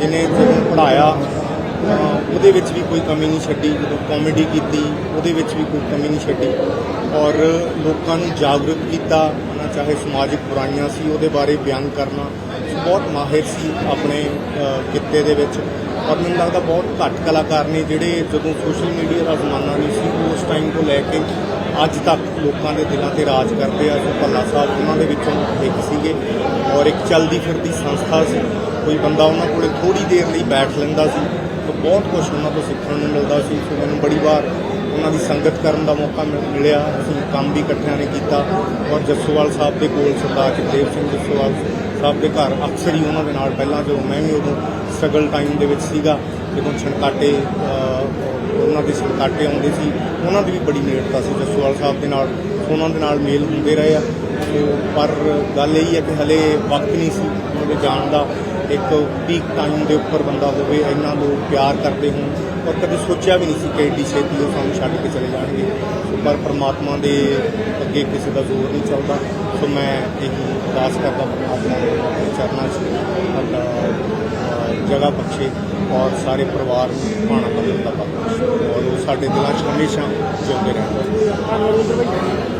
ਜਿਹਨੇ ਜਦੋਂ ਪੜਾਇਆ ਉਹਦੇ ਵਿੱਚ ਵੀ ਕੋਈ ਕਮੀ ਨਹੀਂ ਛੱਡੀ। ਜਦੋਂ ਕਾਮੇਡੀ ਕੀਤੀ, ਉਹਦੇ ਵਿੱਚ ਵੀ ਕੋਈ ਕਮੀ ਨਹੀਂ ਛੱਡੀ। ਔਰ ਲੋਕਾਂ ਨੂੰ ਜਾਗਰੂਕ ਕੀਤਾ ਚਾਹੇ ਸਮਾਜਿਕ ਬੁਰਾਈਆਂ ਸੀ, ਉਹਦੇ ਬਾਰੇ ਬਿਆਨ ਕਰਨਾ। ਬਹੁਤ ਮਾਹਿਰ ਸੀ ਆਪਣੇ ਕਿੱਤੇ ਦੇ ਵਿੱਚ। ਔਰ ਮੈਨੂੰ ਲੱਗਦਾ ਬਹੁਤ ਘੱਟ ਕਲਾਕਾਰ ਨੇ ਜਿਹੜੇ ਜਦੋਂ ਸੋਸ਼ਲ ਮੀਡੀਆ ਦਾ ਜ਼ਮਾਨਾ ਨਹੀਂ ਸੀ ਉਸ ਟਾਈਮ ਤੋਂ ਲੈ ਕੇ ਅੱਜ ਤੱਕ ਲੋਕਾਂ ਦੇ ਦਿਲਾਂ ਤੇ ਰਾਜ ਕਰਦੇ ਆ। ਜੋ ਭੱਲਾ ਸਾਹਿਬ, ਉਹਨਾਂ ਦੇ ਵਿੱਚੋਂ ਇੱਕ ਸੀਗੇ। ਔਰ ਇੱਕ ਚਲਦੀ ਫਿਰਦੀ ਸੰਸਥਾ ਸੀ। ਕੋਈ ਬੰਦਾ ਉਹਨਾਂ ਕੋਲੇ ਥੋੜੀ ਦੇਰ ਲਈ ਬੈਠ ਲੈਂਦਾ ਸੀ ਤਾਂ ਬਹੁਤ ਕੁਝ ਉਹਨਾਂ ਤੋਂ ਸਿੱਖਣ ਨੂੰ ਮਿਲਦਾ ਸੀ। ਸੋ ਮੈਨੂੰ ਬੜੀ ਵਾਰ ਉਹਨਾਂ ਦੀ ਸੰਗਤ ਕਰਨ ਦਾ ਮੌਕਾ ਮਿਲ- ਮਿਲਿਆ। ਅਸੀਂ ਕੰਮ ਵੀ ਇਕੱਠਿਆਂ ਨੇ ਕੀਤਾ ਔਰ ਜੱਸੋਵਾਲ ਸਾਹਿਬ ਦੇ ਕੋਲ ਸਰਦਾਰ ਜਗਦੇਵ ਸਿੰਘ ਜੱਸੋਵਾਲ ਸਾਹਿਬ ਦੇ ਘਰ ਅਕਸਰ ਹੀ ਉਹਨਾਂ ਦੇ ਨਾਲ ਪਹਿਲਾਂ ਜਦੋਂ ਮੈਂ ਵੀ ਉਦੋਂ ਸਟਰਗਲ ਟਾਈਮ ਦੇ ਵਿੱਚ ਸੀਗਾ, ਜਦੋਂ ਛਣਕਾਟੇ ਉਹਨਾਂ ਦੇ ਛਣਕਾਟੇ ਆਉਂਦੇ ਸੀ, ਉਹਨਾਂ ਦੀ ਵੀ ਬੜੀ ਨੇੜਤਾ ਸੀ ਜੱਸੋਵਾਲ ਸਾਹਿਬ ਦੇ ਨਾਲ। ਉਹਨਾਂ ਦੇ ਨਾਲ ਮੇਲ ਹੁੰਦੇ ਰਹੇ ਆ। ਸੋ ਪਰ ਗੱਲ ਇਹ ਹੈ ਕਿ ਹਲੇ ਵਕਤ ਨਹੀਂ ਸੀ ਉਹਦੇ ਜਾਣ ਦਾ। ਇੱਕ ਪੀਕ ਟਾਈਮ ਦੇ ਉੱਪਰ ਬੰਦਾ ਹੋਵੇ, ਇੰਨਾ ਲੋਕ ਪਿਆਰ ਕਰਦੇ ਹੋਣ। ਔਰ ਕਦੇ ਸੋਚਿਆ ਵੀ ਨਹੀਂ ਸੀ ਕਿ ਐਡੀ ਛੇਤੀ ਉਹ ਸਾਨੂੰ ਛੱਡ ਕੇ ਚਲੇ ਜਾਣਗੇ। ਸੋ ਪਰ ਪ੍ਰਮਾਤਮਾ ਦੇ ਅੱਗੇ ਕਿਸੇ ਦਾ ਜ਼ੋਰ ਨਹੀਂ ਚੱਲਦਾ। ਸੋ ਮੈਂ ਇਹੀ ਅਰਦਾਸ ਕਰਦਾ ਪਰਮਾਤਮਾ ਦੇ ਚਰਨਾਂ 'ਚ ਸਾਡਾ ਜਗ੍ਹਾ ਬਖਸ਼ੇ ਔਰ ਸਾਰੇ ਪਰਿਵਾਰ ਨੂੰ ਭਾਣਾ ਬਦਲਣ ਦਾ ਬਖਸ਼ੇ ਔਰ ਉਹ ਸਾਡੇ ਦਿਲਾਂ 'ਚ ਹਮੇਸ਼ਾ ਜਿਉਂਦੇ ਰਹਿਣ